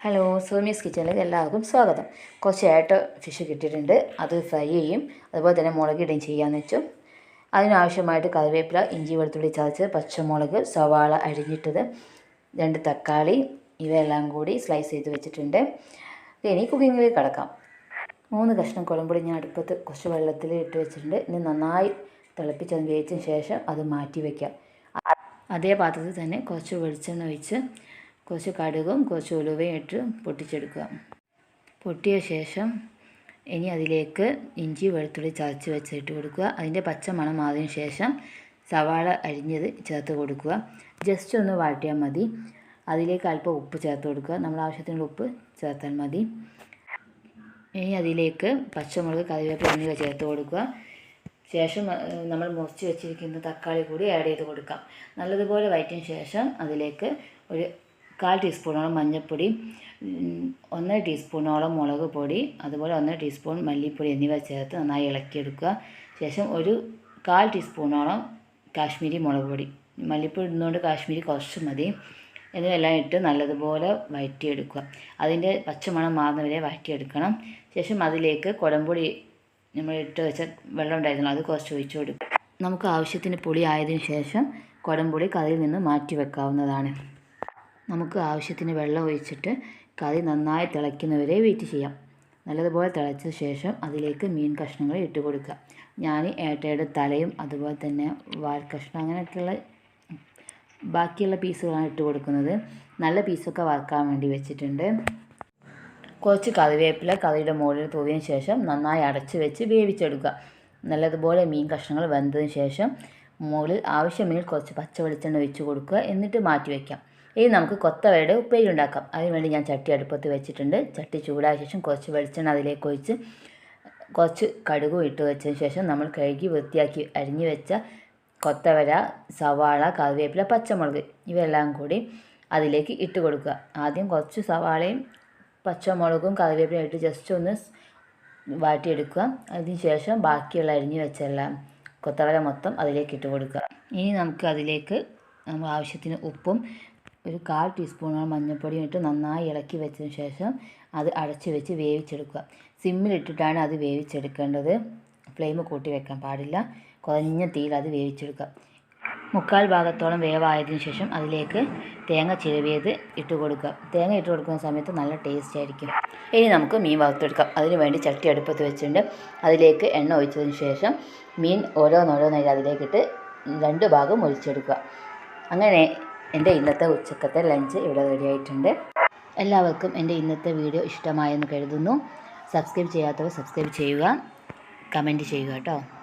Hello സോമീസ് കിച്ചണിലേക്ക് എല്ലാവർക്കും സ്വാഗതം. കുറച്ചായിട്ട് ഫിഷ് കിട്ടിയിട്ടുണ്ട്. അത് ഫ്രൈ ചെയ്യും. അതുപോലെ തന്നെ മുളകിടുകയും ചെയ്യാമെന്ന് വെച്ചു. അതിനാവശ്യമായിട്ട് കറിവേപ്പില ഇഞ്ചി വെളുത്തുള്ളി ചതച്ച് പച്ചമുളക് സവാള അരിഞ്ഞിട്ടത് രണ്ട് തക്കാളി ഇവയെല്ലാം കൂടി സ്ലൈസ് ചെയ്ത് വെച്ചിട്ടുണ്ട്. ഇനി കുക്കിങ്ങിലേക്ക് കിടക്കാം. മൂന്ന് കഷ്ണം കുളമ്പൊടി ഞാൻ അടുപ്പത്ത് കുറച്ച് വെള്ളത്തിൽ ഇട്ട് വെച്ചിട്ടുണ്ട്. ഇനി നന്നായി തിളപ്പിച്ചത് വേവിച്ചതിന് ശേഷം അത് മാറ്റി വയ്ക്കാം അതേ പാത്രത്തിൽ തന്നെ കുറച്ച് വെളിച്ചെണ്ണ ഒഴിച്ച് കുറച്ച് കടുകും കുറച്ച് ഉലുവയും ഇട്ട് പൊട്ടിച്ചെടുക്കുക. പൊട്ടിയ ശേഷം ഇനി അതിലേക്ക് ഇഞ്ചി വെളുത്തുള്ളി ചതച്ച് വെച്ചിട്ട് കൊടുക്കുക. അതിന്റെ പച്ച മണം ശേഷം സവാള അരിഞ്ഞത് ചേർത്ത് കൊടുക്കുക. ജസ്റ്റ് ഒന്ന് വാട്ടിയാൽ മതി. അതിലേക്ക് അല്പം ഉപ്പ് ചേർത്ത് കൊടുക്കുക. നമ്മൾ ആവശ്യത്തിനുള്ള ഉപ്പ് ചേർത്താൽ മതി. ഇനി അതിലേക്ക് പച്ചമുളക് കറിവേപ്പില എന്നിവ ചേർത്ത് കൊടുക്കുക. ശേഷം നമ്മൾ മുറിച്ച് വെച്ചിരിക്കുന്ന തക്കാളി കൂടി ആഡ് ചെയ്ത് കൊടുക്കാം. നല്ലതുപോലെ വഴറ്റിയ ശേഷം അതിലേക്ക് ഒരു കാൽ ടീസ്പൂണോളം മഞ്ഞൾപ്പൊടി ഒന്നര ടീസ്പൂണോളം മുളക് പൊടി അതുപോലെ ഒന്നര ടീസ്പൂൺ മല്ലിപ്പൊടി എന്നിവ ചേർത്ത് നന്നായി ഇളക്കിയെടുക്കുക. ശേഷം ഒരു കാൽ ടീസ്പൂണോളം കാശ്മീരി മുളക് പൊടി. മല്ലിപ്പൊടി ഇടുന്നതുകൊണ്ട് കാശ്മീരി കുറച്ച് മതി. എന്നിവയെല്ലാം ഇട്ട് നല്ലതുപോലെ വഴറ്റിയെടുക്കുക. അതിന്റെ പച്ചമണം മാറുന്നവരെ വഴറ്റിയെടുക്കണം. ശേഷം അതിലേക്ക് കുടംപൊടി നമ്മൾ ഇട്ട് വെച്ച വെള്ളം ഉണ്ടായിരുന്നു അത് കുറച്ച് ഒഴിച്ചു കൊടുക്കുക. നമുക്ക് ആവശ്യത്തിന് പുളി ആയതിനു ശേഷം കുടംപൊടി കറിയിൽ നിന്ന് മാറ്റി വെക്കാവുന്നതാണ്. നമുക്ക് ആവശ്യത്തിന് വെള്ളം ഒഴിച്ചിട്ട് കറി നന്നായി തിളയ്ക്കുന്നവരെ വെയിറ്റ് ചെയ്യാം. നല്ലതുപോലെ തിളച്ച ശേഷം അതിലേക്ക് മീൻ കഷ്ണങ്ങൾ ഇട്ട് കൊടുക്കുക. ഞാൻ ഏട്ടയുടെ തലയും അതുപോലെ തന്നെ വാൽ കഷ്ണം അങ്ങനെയൊക്കെയുള്ള ബാക്കിയുള്ള പീസുകളാണ് ഇട്ട് കൊടുക്കുന്നത്. നല്ല പീസൊക്കെ വറുക്കാൻ വേണ്ടി വെച്ചിട്ടുണ്ട്. കുറച്ച് കറിവേപ്പില കറിയുടെ മുകളിൽ തൂവിയതിന് ശേഷം നന്നായി അടച്ച് വെച്ച് വേവിച്ചെടുക്കുക. നല്ലതുപോലെ മീൻ കഷ്ണങ്ങൾ വെന്തതിന് ശേഷം മുകളിൽ ആവശ്യമെങ്കിൽ കുറച്ച് പച്ച വെളിച്ചെണ്ണ ഒഴിച്ച് കൊടുക്കുക. എന്നിട്ട് മാറ്റി വയ്ക്കാം ഇനി നമുക്ക് കൊത്തവരുടെ ഉപ്പേരി ഉണ്ടാക്കാം. അതിനുവേണ്ടി ഞാൻ ചട്ടി അടുപ്പത്ത് വെച്ചിട്ടുണ്ട്. ചട്ടി ചൂടായ ശേഷം കുറച്ച് വെളിച്ചെണ്ണ അതിലേക്ക് ഒഴിച്ച് കുറച്ച് കടുകും ഇട്ട് വെച്ചതിന് ശേഷം നമ്മൾ കഴുകി വൃത്തിയാക്കി അരിഞ്ഞു വെച്ച കൊത്തവര സവാള കറിവേപ്പില പച്ചമുളക് ഇവയെല്ലാം കൂടി അതിലേക്ക് ഇട്ട് കൊടുക്കുക. ആദ്യം കുറച്ച് സവാളയും പച്ചമുളകും കറിവേപ്പിലയും ഇട്ട് ജസ്റ്റ് ഒന്ന് വാട്ടിയെടുക്കുക. അതിനുശേഷം ബാക്കിയുള്ള അരിഞ്ഞു വെച്ചെല്ലാം കൊത്തവര മൊത്തം അതിലേക്ക് ഇട്ട് കൊടുക്കുക. ഇനി നമുക്ക് അതിലേക്ക് നമ്മൾ ആവശ്യത്തിന് ഉപ്പും ഒരു കാൽ ടീസ്പൂണോളം മഞ്ഞൾപ്പൊടിയും ഇട്ട് നന്നായി ഇളക്കി വെച്ചതിന് ശേഷം അത് അടച്ച് വെച്ച് വേവിച്ചെടുക്കുക. സിമ്മിലിട്ടിട്ടാണ് അത് വേവിച്ചെടുക്കേണ്ടത്. ഫ്ലെയിം കൂട്ടി വെക്കാൻ പാടില്ല. കുറഞ്ഞ തീയിൽ അത് വേവിച്ചെടുക്കുക. മുക്കാൽ ഭാഗത്തോളം വേവായതിനു ശേഷം അതിലേക്ക് തേങ്ങ ചിരവിയത് ഇട്ട് കൊടുക്കുക. തേങ്ങ ഇട്ട് കൊടുക്കുന്ന സമയത്ത് നല്ല ടേസ്റ്റ് ആയിരിക്കും. ഇനി നമുക്ക് മീൻ വറുത്തെടുക്കാം. അതിന് വേണ്ടി ചട്ടി അടുപ്പത്ത് വെച്ചിട്ടുണ്ട്. അതിലേക്ക് എണ്ണ ഒഴിച്ചതിന് ശേഷം മീൻ ഓരോന്നോരോന്നായി അതിലേക്കിട്ട് രണ്ട് ഭാഗം ഒഴിച്ചെടുക്കുക അങ്ങനെ എന്റെ ഇന്നത്തെ ഉച്ചക്കത്തെ ലഞ്ച് ഇവിടെ റെഡി ആയിട്ടുണ്ട്. എല്ലാവർക്കും എന്റെ ഇന്നത്തെ വീഡിയോ ഇഷ്ടമായെന്ന് കരുതുന്നു. സബ്സ്ക്രൈബ് ചെയ്യാത്തവർ സബ്സ്ക്രൈബ് ചെയ്യുക. കമന്റ് ചെയ്യുക കേട്ടോ.